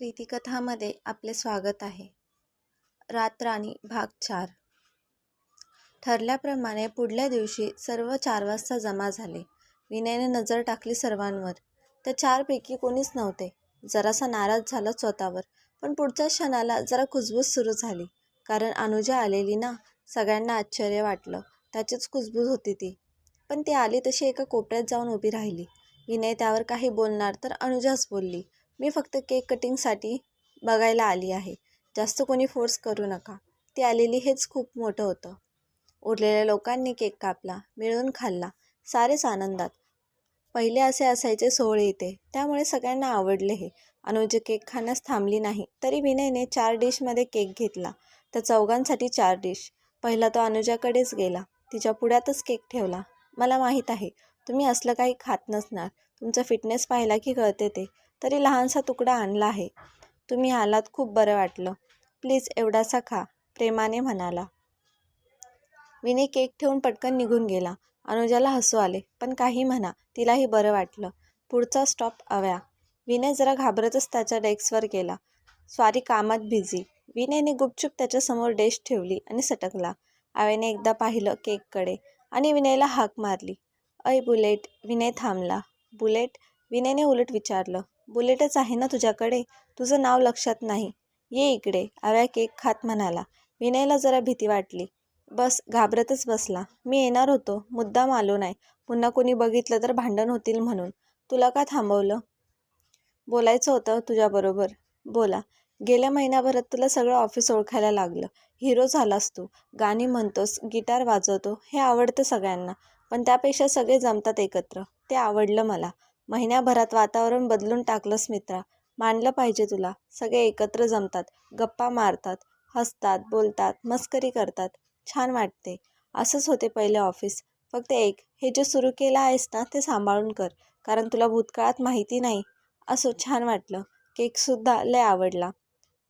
प्रीतिकथामध्ये आपले स्वागत आहे. रातराणी भाग चार. ठरल्याप्रमाणे पुढल्या दिवशी सर्व चार वाजता जमा झाले. विनयने नजर टाकली सर्वांवर. त्या चारपैकी कोणीच नव्हते. जरासा नाराज झाला स्वतःवर. पण पुढच्या क्षणाला जरा कुजबूज सुरू झाली. कारण अनुजा आलेली ना सगळ्यांना आश्चर्य वाटलं. त्याचीच कुजबूज होती ती. पण ती आली तशी एका कोपऱ्यात जाऊन उभी राहिली. विनय त्यावर काही बोलणार तर अनुजाच बोलली. मी फक्त केक कटिंगसाठी बघायला आली आहे. जास्त कोणी फोर्स करू नका. ती आलेली हेच खूप मोठं होतं. उरलेल्या लोकांनी केक कापला मिळून खाल्ला सारेच आनंदात. पहिले असे असायचे सोहळे इथे. त्यामुळे सगळ्यांना आवडले हे. अनुज केक खाण्यास थांबली नाही. तरी विनयने चार डिशमध्ये केक घेतला. तर चौघांसाठी चार डिश. पहिला तो अनुजाकडेच गेला. तिच्या पुढ्यातच केक ठेवला. मला माहीत आहे. तुम्ही असलं काही खात नसणार. तुमचा फिटनेस पाहिला की कळते ते. तरी लहानसा तुकडा आणला आहे. तुम्ही आलात खूप बरं वाटलं. प्लीज एवढासा खा प्रेमाने म्हणाला. विने केक ठेवून पटकन निघून गेला. अनुजाला हसू आले. पण काही म्हणा तिलाही बरं वाटलं. पुढचा स्टॉप अव्या. विनय जरा घाबरतच त्याच्या डेस्कवर गेला. स्वारी कामात बिझी. विनयने गुपचूप त्याच्यासमोर डेश ठेवली आणि सटकला. आव्याने एकदा पाहिलं केककडे आणि विनयला हाक मारली. अय बुलेट विनय थांबला. बुलेट? विनयने उलट विचारलं. बुलेटच आहे ना तुझ्याकडे? तुझं नाव लक्षात नाही. ये इकडे आव्या केक खात म्हणाला. विनयला जरा भीती वाटली. बस घाबरतच बसला. मी येणार होतो. मुद्दाम आलो नाही. पुन्हा कोणी बघितलं तर भांडण होतील म्हणून. तुला का थांबवलं? बोलायचं होतं तुझ्याबरोबर. बोला. गेल्या महिन्याभरात तुला सगळं ऑफिस ओळखायला लागलं. हिरो झालास तू. गाणी म्हणतोस गिटार वाजवतो. हे आवडतं सगळ्यांना. पण त्यापेक्षा सगळे जमतात एकत्र. ते आवडलं मला. महिन्याभरात वातावरण बदलून टाकलंस मित्रा. मानलं पाहिजे तुला. सगळे एकत्र जमतात. गप्पा मारतात हसतात बोलतात मस्करी करतात. छान वाटते. असंच होते पहिले ऑफिस. फक्त एक हे जे सुरू केलं आहेस ना ते सांभाळून कर. कारण तुला भूतकाळात माहिती नाही. असं छान वाटलं. केकसुद्धा लय आवडला.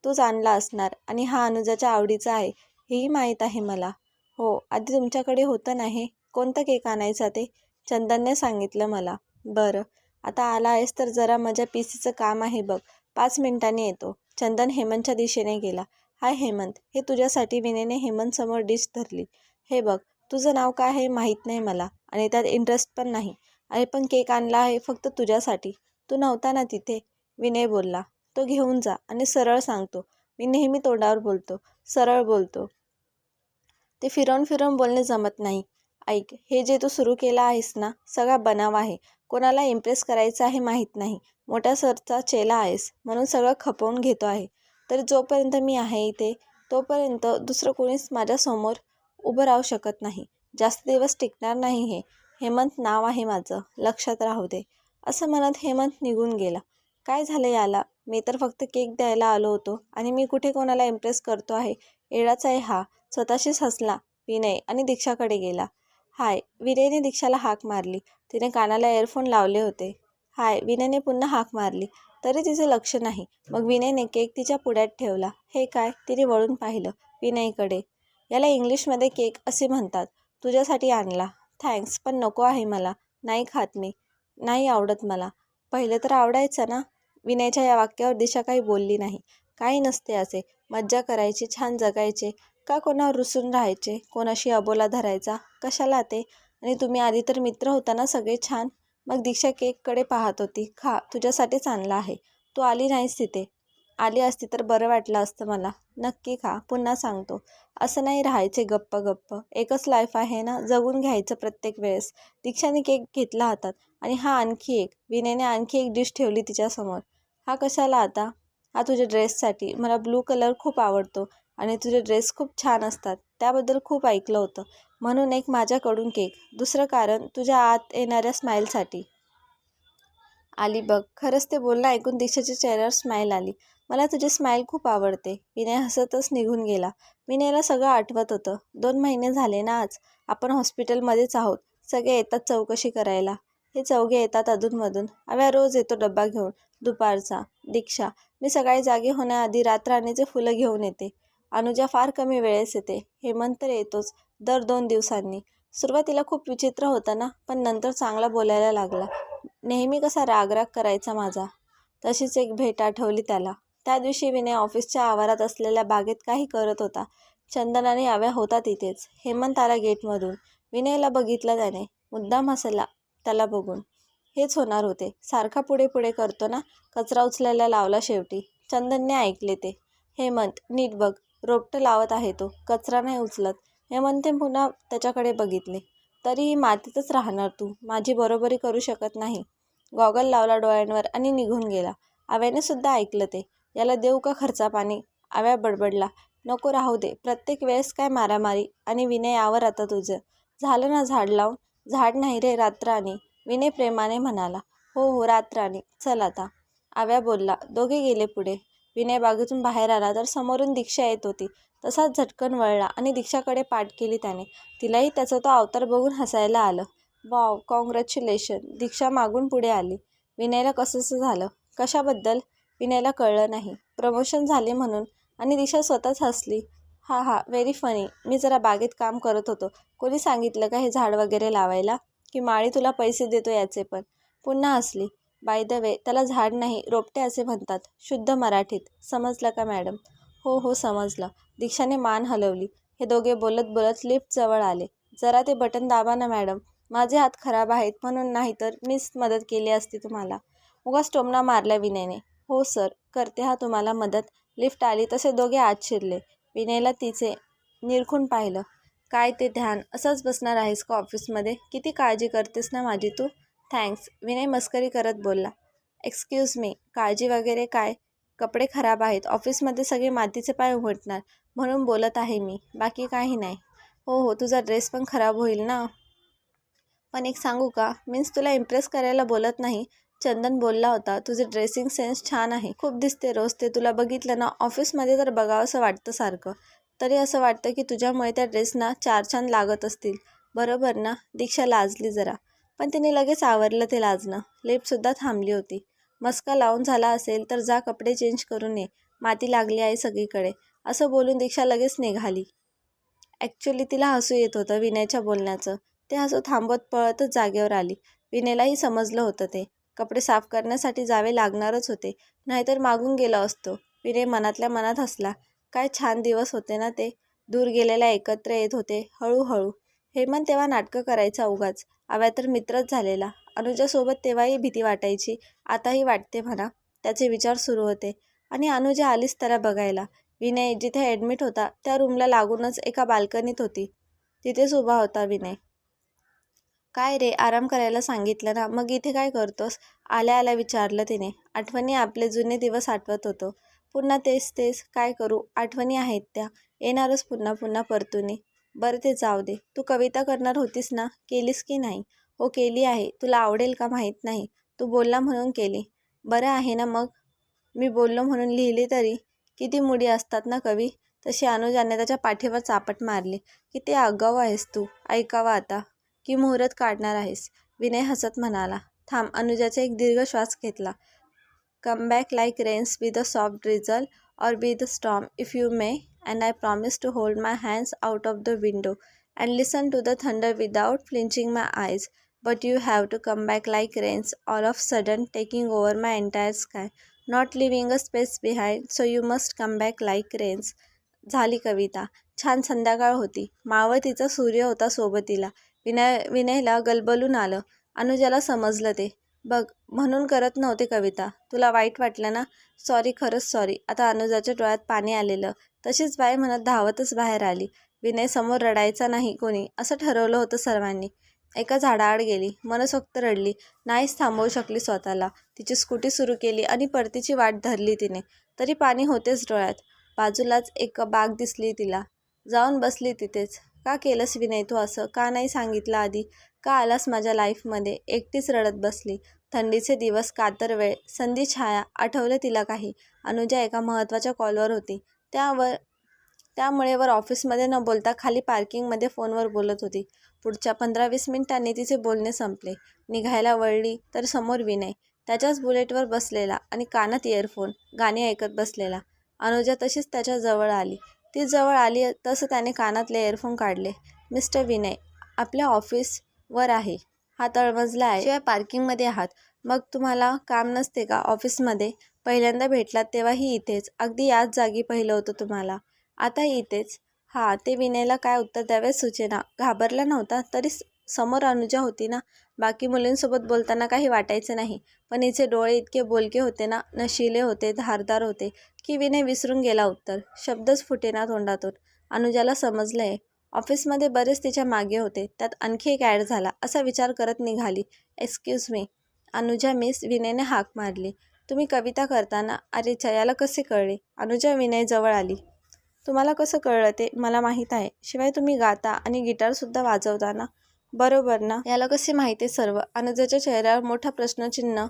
तूच आणला असणार आणि हा अनुजाच्या आवडीचा आहे. हेही माहीत आहे मला. हो आधी तुमच्याकडे होतं नाही कोणता केक आणायचा ते? चंदनने सांगितलं मला. बरं. आता आला आहेस तर जरा माझ्या पी सीचं काम आहे बघ. पाच मिनिटांनी येतो. चंदन हेमंतच्या दिशेने गेला. हाय हेमंत हे तुझ्यासाठी विनेने हेमंतसमोर डिश धरली. हे बघ तुझं नाव काय आहे माहीत नाही मला आणि त्यात इंटरेस्ट पण नाही. आणि पण केक आणला आहे फक्त तुझ्यासाठी. तू नव्हता ना तिथे? विनय बोलला. तो घेऊन जा आणि सरळ सांगतो. मी नेहमी तोंडावर बोलतो. सरळ बोलतो. ते फिरवून फिरवून बोलणे जमत नाही. ऐक हे जे तू सुरू केलं आहेस ना सगळा बनाव आहे. कोणाला इम्प्रेस करायचं आहे माहीत नाही. मोठ्या सरचा चेला आहेस म्हणून सगळं खपवून घेतो आहे. तर जोपर्यंत मी आहे इथे तोपर्यंत दुसरं कोणीच माझ्यासमोर उभं राहू शकत नाही. जास्त दिवस टिकणार नाही हे. हेमंत नाव आहे माझं लक्षात राहू दे. असं म्हणत हेमंत निघून गेला. काय झालं याला? मी तर फक्त केक द्यायला आलो होतो आणि मी कुठे कोणाला इम्प्रेस करतो आहे? एडाचा आहे हा. स्वतःशीच हसला विनय आणि दीक्षाकडे गेला. हाय विनयने दीक्षाला हाक मारली. तिने कानाला एअरफोन लावले होते. हाय विनयने पुन्हा हाक मारली. तरी तिचे लक्ष नाही. मग विनयने केक तिच्या पुढ्यात ठेवला. हे काय? तिने वळून पाहिलं. विनयकडे. याला इंग्लिशमध्ये केक असे म्हणतात. तुझ्यासाठी आणला. थँक्स पण नको आहे मला. नाही खात मी. नाही आवडत मला. पहिलं तर आवडायचं ना? विनयच्या या वाक्यावर दिशा काही बोलली नाही. काही नसते असे. मज्जा करायची छान जगायचे. का कोणावर रुसून राहायचे? कोणाशी अबोला धरायचा? कशाला ते? आणि तुम्ही आधी तर मित्र होता ना सगळे छान. मग दीक्षा केककडे पाहत होती. खा तुझ्यासाठीच आणला आहे. तू आली नाहीस तिथे. आली असती तर बरं वाटलं असतं मला. नक्की खा पुन्हा सांगतो. असं नाही राहायचे गप्प गप्प. एकच लाईफ आहे ना? जगून घ्यायचं प्रत्येक वेळेस. दीक्षाने केक घेतला हातात. आणि हा आणखी एक. विनेने आणखी एक डिश ठेवली तिच्यासमोर. हा कशाला आता? हा तुझ्या ड्रेससाठी मला ब्लू कलर खूप आवडतो. आणि तुझे ड्रेस खूप छान असतात. त्याबद्दल खूप ऐकलं होतं. म्हणून एक माझ्याकडून केक. दुसरं कारण तुझ्या आत येणाऱ्या स्माईलसाठी. आली बघ. खरंच ते बोलणं ऐकून दीक्षाच्या चेहऱ्यावर स्माईल आली. मला तुझी स्माईल खूप आवडते. विनय हसतच निघून गेला. विनयला सगळं आठवत होतं. दोन महिने झाले ना आज. आपण हॉस्पिटलमध्येच आहोत. सगळे येतात चौकशी करायला. हे चौघे येतात अधूनमधून. अव्या रोज येतो डब्बा घेऊन. दुपारचा. दीक्षा. मी सकाळी जागे होण्याआधी रातराणीचे फुलं घेऊन येते. अनुजा फार कमी वेळेस येते. हेमंत तर येतोच दर दोन दिवसांनी. सुरुवातीला खूप विचित्र होतं ना पण नंतर चांगला बोलायला लागला. नेहमी कसा रागराग करायचा माझा? तशीच एक भेट आठवली त्याला. त्या दिवशी विनय ऑफिसच्या आवारात असलेल्या बागेत काही करत होता. चंदनाने आव्या होता तिथेच. हेमंत आला गेटमधून. विनयला बघितलं त्याने. मुद्दाम हसला त्याला बघून. हेच होणार होते. सारखा पुढे पुढे करतो ना? कचरा उचलायला लावला शेवटी. चंदनने ऐकले ते. हेमंत नीट बघ. रोपटं लावत आहे तो. कचरा नाही उचलत. हेमंतने पुन्हा त्याच्याकडे बघितले. तरीही मातीतच राहणार तू. माझी बरोबरी करू शकत नाही. गॉगल लावला डोळ्यांवर आणि निघून गेला. आव्याने सुद्धा ऐकलं ते. याला देऊ का खर्चा पाणी? आव्या बडबडला. नको राहू दे. प्रत्येक वेळेस काय मारामारी? आणि विनय यावर आता तुझं. झालं ना झाड लावून? झाड नाही रे रात्राणी. विनय प्रेमाने म्हणाला. हो हो रात्राणी. चल आता. आव्या बोलला. दोघे गेले पुढे. विनय बागेतून बाहेर आला तर समोरून दीक्षा येत होती. तसाच झटकन वळला आणि दीक्षाकडे पाठ केली त्याने. तिलाही त्याचा तो अवतार बघून हसायला आलं. Wow congratulation. दीक्षा मागून पुढे आली. विनयला कसंसं झालं? कशाबद्दल? विनयला कळलं नाही. प्रमोशन झाले म्हणून. आणि दिशा स्वतःच हसली. हा हा व्हेरी फनी. मी जरा बागेत काम करत होतो. कोणी सांगितलं का हे झाड वगैरे लावायला? की माळी तुला पैसे देतो याचे पण? पुन्हा हसली. बाय द वे त्याला झाड नाही रोपटे असे म्हणतात. शुद्ध मराठीत. समजलं का मॅडम? हो हो समजलं. दीक्षाने मान हलवली. हे दोघे बोलत बोलत लिफ्ट जवळ आले. जरा ते बटन दाबा ना मॅडम. माझे हात खराब आहेत म्हणून नाही तर मीच मदत केली असती तुम्हाला. उगाच टोमणा मारला विनयने. हो सर. करते हा तुम्हाला मदत. लिफ्ट आली तसे दोघे आत शिरले. विनयला तिचे निरखून पाहिलं. काय ते ध्यान? असंच बसणार आहेस का ऑफिसमध्ये? किती काळजी करतेस ना माझी तू? थँक्स विनय मस्करी करत बोलला. एक्सक्यूज मी काळजी वगैरे काय? कपडे खराब आहेत. ऑफिसमध्ये सगळे मातीचे पाय उमटणार म्हणून बोलत आहे मी. बाकी काही नाही. हो हो. तुझा ड्रेस पण खराब होईल ना? पण एक सांगू का? मीन्स तुला इम्प्रेस करायला बोलत नाही. चंदन बोलला होता तुझे ड्रेसिंग सेन्स छान आहे. खूप दिसते रोज. ते तुला बघितलं ना ऑफिसमध्ये तर बघावंसं वाटतं सारखं. तरी असं वाटतं की तुझ्यामुळे त्या ड्रेसना चार छान लागत असतील. बरोबर ना? दीक्षा लाजली जरा. पण तिने लगेच आवरलं ते लाजणं. लेपसुद्धा थांबली होती. मस्का लावून झाला असेल तर जा कपडे चेंज करून ये. माती लागली आहे सगळीकडे. असं बोलून दीक्षा लगेच निघाली. ॲक्च्युली तिला हसू येत होतं विनयच्या बोलण्याचं. ते हसू थांबवत पळतच जागेवर आली. विनयलाही समजलं होतं ते. कपडे साफ करण्यासाठी जावे लागणारच होते. नाहीतर मागून गेलो असतो. विनय मनातल्या मनात हसला. काय छान दिवस होते ना ते. दूर गेलेल्या एकत्र येत होते. हळूहळू. हेमंत तेव्हा नाटकं करायचा उगाच. आव्या तर मित्रच झालेला. अनुजासोबत तेव्हाही भीती वाटायची. आताही वाटते म्हणा. त्याचे विचार सुरू होते. आणि अनुजा आलीच त्याला बघायला. विनय जिथे ॲडमिट होता त्या रूमला लागूनच एका बाल्कनीत होती. तिथेच उभा होता विनय. काय रे आराम करायला सांगितलं ना? मग इथे काय करतोस? आल्या आल्या विचारलं तिने. आठवणी आपले जुने दिवस आठवत होतो. पुन्हा तेच तेच. काय करू? आठवणी आहेत त्या. येणारच पुन्हा पुन्हा परतुनी. बरं ते जाऊ दे. तू कविता करणार होतीस ना? केलीस की नाही? हो केली आहे. तुला आवडेल का माहीत नाही? तू बोलला म्हणून केली. बरं आहे ना मग? मी बोललो म्हणून लिहिली तरी. किती मुडी असतात ना कवी? तशी अनुजाने त्याच्या पाठीवर चापट मारली. किती आगाऊ आहेस तू. ऐकावा आता. की मुहूर्त काढणार आहेस? विनय हसत म्हणाला. थांब अनुजाचा एक दीर्घ श्वास घेतला. Come back like rains with a soft drizzle or be the storm if you may and I promise to hold my hands out of the window and listen to the thunder without flinching my eyes but you have to come back like rains all of sudden taking over my entire sky not leaving a space behind, so you must come back like rains झाली कविता. छान संध्याकाळ होती. मावळतीचा सूर्य होता सोबतीला. विनय विनयला गलबलून आलं. अनुजाला समजलं ते. बघ म्हणून करत नव्हते कविता. तुला वाईट वाटलं ना? सॉरी खरंच सॉरी आता अनुजाच्या डोळ्यात पाणी आलेलं. तशीच बाई म्हणत धावतच बाहेर आली. विनय समोर रडायचा नाही कोणी असं ठरवलं होतं सर्वांनी. एका झाडाआड गेली. मनसोक्त रडली. नाहीच थांबवू शकली स्वतःला. तिची स्कूटी सुरू केली आणि परतीची वाट धरली तिने. तरी पाणी होतेच डोळ्यात. बाजूलाच एक बाग दिसली तिला. जाऊन बसली तिथेच. का केलंस विनय तू असं? का नाही सांगितलं आधी? का आलास माझ्या लाईफमध्ये? एकटीच रडत बसली. थंडीचे दिवस कातर वेळ संधी छाया आठवले तिला काही. अनुजा एका महत्त्वाच्या कॉलवर होती. त्यावर त्यामुळे वर ऑफिसमध्ये न बोलता खाली पार्किंगमध्ये फोनवर बोलत होती. पुढच्या पंधरा वीस मिनिटांनी तिचे बोलणे संपले. निघायला वळली तर समोर विनय. त्याच्याच बुलेटवर बसलेला आणि कानात इयरफोन गाणी ऐकत बसलेला. अनुजा तशीच त्याच्याजवळ आली. ती जवळ आली तसं त्याने कानातले इयरफोन काढले. मिस्टर विनय आपल्या ऑफिसवर आहे. हा तळमजला आहे. शिवाय पार्किंगमध्ये आहात. मग तुम्हाला काम नसते का? ऑफिसमध्ये पहिल्यांदा भेटलात तेव्हाही इथेच. अगदी याच जागी पाहिलं होतं तुम्हाला. आताही इथेच. हां ते विनयला काय उत्तर द्यावेच सुचेना? घाबरला नव्हता? तरी समोर अनुजा होती ना? बाकी मुलींसोबत बोलताना काही वाटायचे नाही. पण हिचे डोळे इतके बोलके होते ना? नशिले होते धारदार होते की विनय विसरून गेला उत्तर. शब्दच फुटेना तोंडातून. अनुजाला समजलंय. ऑफिसमध्ये बरेच तिच्यामागे होते. त्यात आणखी एक ॲड झाला. असा विचार करत निघाली. एक्सक्यूज मी अनुजा मिस विनयने हाक मारली. तुम्ही कविता करताना अरे छयाला कसे कळले? अनुजा विनय जवळ आली. तुम्हाला कसं कळलं ते मला माहीत आहे. शिवाय तुम्ही गाता आणि गिटारसुद्धा वाजवताना. बरोबर ना? याला कसे माहिती आहे सर्व? अनुजाच्या चेहऱ्यावर मोठा प्रश्नचिन्ह.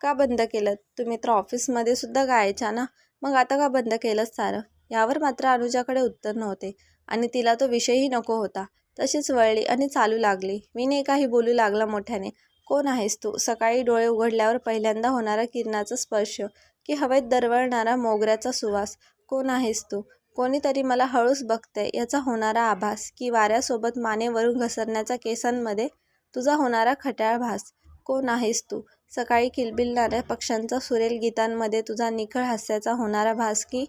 का बंद केलं? तुम्ही तर ऑफिसमध्ये सुद्धा गायच्या ना? मग आता का बंद केलंच सारं? यावर मात्र अनुजाकडे उत्तर नव्हते. आणि तिला तो विषयही नको होता. तशीच वळली आणि चालू लागली. विनय काही बोलू लागला मोठ्याने. कोण आहेस तू? सकाळी डोळे उघडल्यावर पहिल्यांदा होणारा किरणाचा स्पर्श की हवेत दरवळणारा मोगऱ्याचा सुवास. कोण आहेस तू? कोणीतरी मला हळूच बघतंय याचा होणारा आभास की वाऱ्यासोबत मानेवरून घसरण्याचा केसांमध्ये तुझा होणारा खट्याळ भास. कोण आहेस तू? सकाळी किलबिलणाऱ्या पक्ष्यांचा सुरेल गीतांमध्ये तुझा निखळ हास्याचा होणारा भास की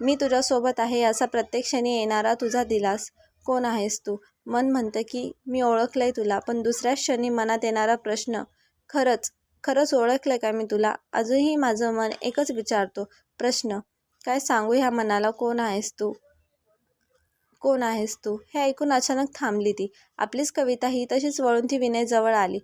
मी तुझ्यासोबत आहे याचा प्रत्येक क्षणी येणारा तुझा दिलास. कोण आहेस तू? मन म्हणतं की मी ओळखलंय तुला पण दुसऱ्याच क्षणी मनात येणारा प्रश्न खरंच खरंच ओळखलं का मी तुला? अजूनही माझं मन एकच विचारतो प्रश्न काय सांगू ह्या मनाला कोण आहेस तू? कोण आहेस तू? हे ऐकून अचानक थांबली ती. आपलीच कविता ही तशीच वळून ती विनयजवळ आली.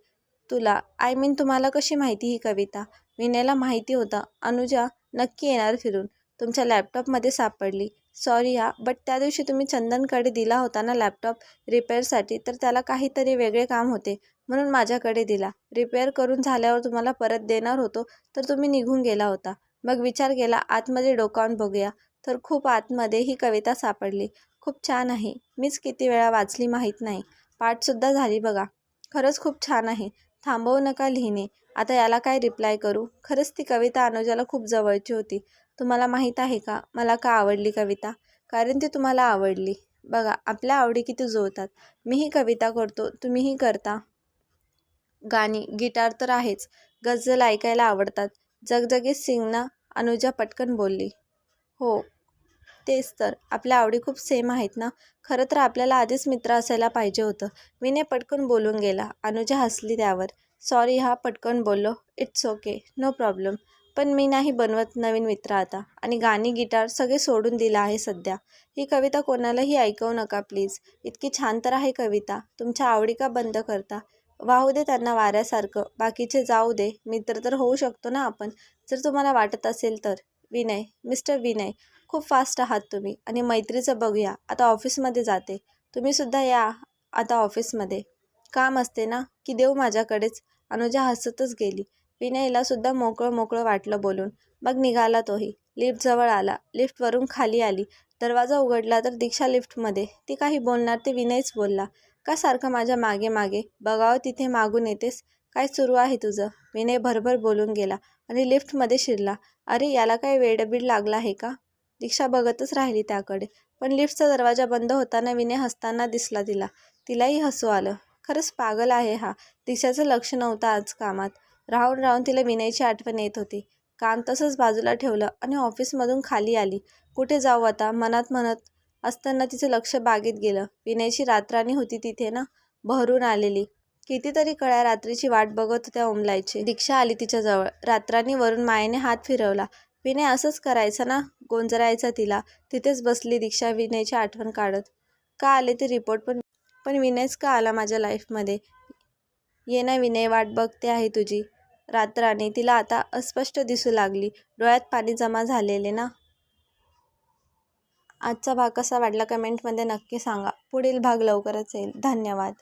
तुला आय मीन तुम्हाला कशी माहिती ही कविता? विनयला माहिती होतं. अनुजा नक्की येणार फिरून. तुमच्या लॅपटॉपमध्ये सापडली. सॉरी हा बट त्या दिवशी तुम्ही चंदनकडे दिला होता ना लॅपटॉप रिपेअरसाठी तर त्याला काहीतरी वेगळे काम होते म्हणून माझ्याकडे दिला. रिपेअर करून झाल्यावर तुम्हाला परत देणार होतो तर तुम्ही निघून गेला होता. मग विचार केला आतमध्ये डोकावून बघूया. तर खूप आतमध्ये ही कविता सापडली. खूप छान आहे. मीच किती वेळा वाचली माहीत नाही. पाठसुद्धा झाली बघा. खरंच खूप छान आहे. थांबवू नका लिहिणे. आता याला काय रिप्लाय करू? खरंच ती कविता अनुजाला खूप जवळची होती. तुम्हाला माहीत आहे का? मला का आवडली कविता? कारण ती तुम्हाला आवडली. बघा आपल्या आवडी किती जुळतात. मीही कविता करतो तुम्हीही करता. गाणी गिटार तर आहेच. गझल ऐकायला आवडतात. जगजगीत सिंगना अनुजा पटकन बोलली. हो तेच तर. आपल्या आवडी खूप सेम आहेत ना? खरं तर आपल्याला आधीच मित्र असायला पाहिजे होतं. मीने पटकन बोलून गेला. अनुजा हसली त्यावर. सॉरी हा पटकन बोललो. इट्स ओके नो प्रॉब्लेम पण मी नाही बनवत नवीन मित्र आता. आणि गाणी गिटार सगळे सोडून दिलं आहे सध्या. ही कविता कोणालाही ऐकवू नका प्लीज. इतकी छान तर आहे कविता. तुमच्या आवडी का बंद करता? वाहू दे त्यांना वाऱ्यासारखं. बाकीचे जाऊ दे. मित्र तर होऊ शकतो ना आपण. जर तुम्हाला वाटत असेल तर. विनय मिस्टर विनय खूप फास्ट आहात तुम्ही. आणि मैत्रीचं बघूया. आता ऑफिसमध्ये जाते. तुम्ही सुद्धा या आता ऑफिसमध्ये. काम असते ना? की देऊ माझ्याकडेच? अनुजा हसतच गेली. विनयला सुद्धा मोकळं मोकळं वाटलं बोलून. मग निघाला तोही. लिफ्टजवळ आला. लिफ्टवरून खाली आली. दरवाजा उघडला तर दीक्षा लिफ्टमध्ये. ती काही बोलणार ते विनयच बोलला. का सारखं माझ्या मागे मागे? बघावं तिथे मागून येतेस. काय सुरू आहे तुझं? विनय भरभर बोलून गेला आणि लिफ्टमध्ये शिरला. अरे याला काय वेडबीड लागला आहे का? दीक्षा बघतच राहिली त्याकडे. पण लिफ्टचा दरवाजा बंद होताना विनय हसताना दिसला तिला. तिलाही हसू आलं. खरंच पागल आहे हा. दीक्षाचं लक्ष नव्हतं आज कामात. राहून राहून तिला विनयची आठवण येत होती. काम तसंच बाजूला ठेवलं आणि ऑफिसमधून खाली आली. कुठे जाऊ आता मनात म्हणत असताना तिचं लक्ष बागेत गेलं. विनयची रात्राणी होती तिथे ना? बहरून आलेली. कितीतरी कळ्या रात्रीची वाट बघत होत्या उमलायची दीक्षा आली तिच्याजवळ. रात्राणी वरून मायेने हात फिरवला. विनय असंच करायचं ना गोंजरायचा तिला. तिथेच बसली दीक्षा विनयची आठवण काढत. का आले ते रिपोर्ट पण? पण विनयच का आला माझ्या लाईफमध्ये ये ना विनय वाट बघते आहे तुझी. रात्राने तिला आता अस्पष्ट दिसू लागली. डोळ्यात पाणी जमा झालेले ना? आजचा भाग कसा वाटला कमेंटमध्ये नक्की सांगा. पुढील भाग लवकरच येईल. धन्यवाद.